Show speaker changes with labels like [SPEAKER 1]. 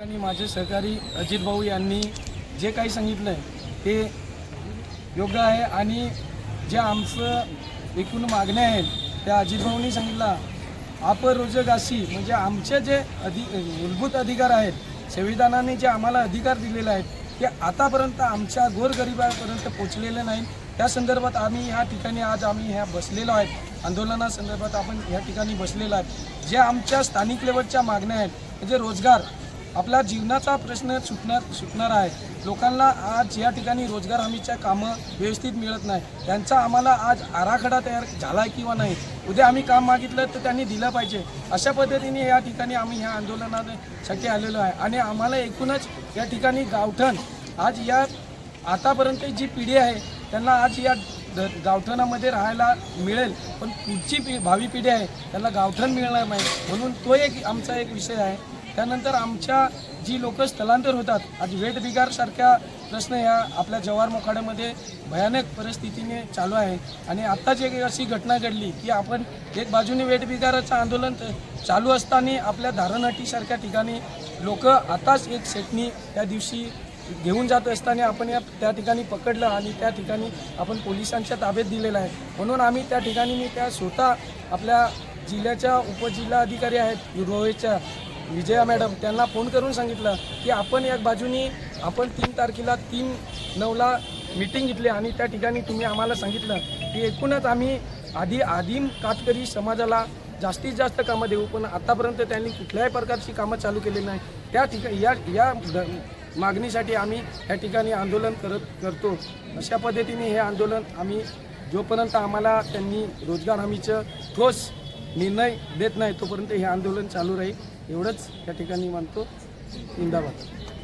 [SPEAKER 1] आणि माझे सहकारी अजित भाऊ यांनी जे काही सांगितलं आहे ते योग्य आहे आणि जे आमचं एकूण मागण्या आहेत त्या अजितभाऊंनी सांगितला. अपरोजगासी म्हणजे आमचे जे अधि मूलभूत अधिकार आहेत संविधानाने जे आम्हाला अधिकार दिलेले आहेत ते आतापर्यंत आमच्या गोरगरिबापर्यंत पोचलेले नाही त्या संदर्भात आम्ही ह्या ठिकाणी आज आम्ही ह्या बसलेलो आहेत. आंदोलनासंदर्भात आपण ह्या ठिकाणी बसलेलो आहेत. जे आमच्या स्थानिक लेवलच्या मागण्या आहेत म्हणजे रोजगार आपला जीवनाचा प्रश्न सुटणार सुटणार आहे. लोकांना आज या ठिकाणी रोजगार हमीच्या कामं व्यवस्थित मिळत नाही. त्यांचा आम्हाला आज आराखडा तयार झाला आहे किंवा नाही? उद्या आम्ही काम मागितलं तर त्यांनी दिलं पाहिजे. अशा पद्धतीने या ठिकाणी आम्ही ह्या आंदोलनासाठी आलेलो आहे. आणि आम्हाला एकूणच या ठिकाणी गावठण आज या आतापर्यंत जी पिढी आहे त्यांना आज या द- गावठणामध्ये राहायला मिळेल. पण पुढची पि भावी पिढी आहे त्यांना गावठण मिळणार नाही. म्हणून तो एक आमचा एक विषय आहे. त्यानंतर आमच्या जी लोक स्थलांतर होतात आज वेट बिगारसारख्या प्रश्न ह्या आपल्या जवार मोखाड्यामध्ये भयानक परिस्थितीने चालू आहे. आणि आत्ताच एक अशी घटना घडली की आपण एक बाजूने वेट बिगाराचं आंदोलन चालू असताना आपल्या धारणहाटीसारख्या ठिकाणी लोक आताच एक सेटनी त्या दिवशी घेऊन जात असताना आपण या त्या ठिकाणी पकडलं आणि त्या ठिकाणी आपण पोलिसांच्या ताब्यात दिलेलं आहे. म्हणून आम्ही त्या ठिकाणी मी त्या स्वतः आपल्या जिल्ह्याच्या उपजिल्हाधिकारी आहेत रोहेच्या विजया मॅडम त्यांना फोन करून सांगितलं की आपण एक बाजूनी आपण तीन तारखेला तीन नऊला मीटिंग घेतली आणि त्या ठिकाणी तुम्ही आम्हाला सांगितलं की एकूणच आम्ही आधी आदिम कातकरी समाजाला जास्तीत जास्त कामं देऊ पण आत्तापर्यंत त्यांनी कुठल्याही प्रकारची कामं चालू केलेली नाही. त्या ठिकाणी या या द- मागणीसाठी आम्ही या ठिकाणी आंदोलन करत करतो. अशा पद्धतीने हे आंदोलन आम्ही जोपर्यंत आम्हाला त्यांनी रोजगार हमीचं ठोस निर्णय देत नाही तोपर्यंत हे आंदोलन चालू राहील. एवढंच या ठिकाणी मानतो. जिंदाबाद.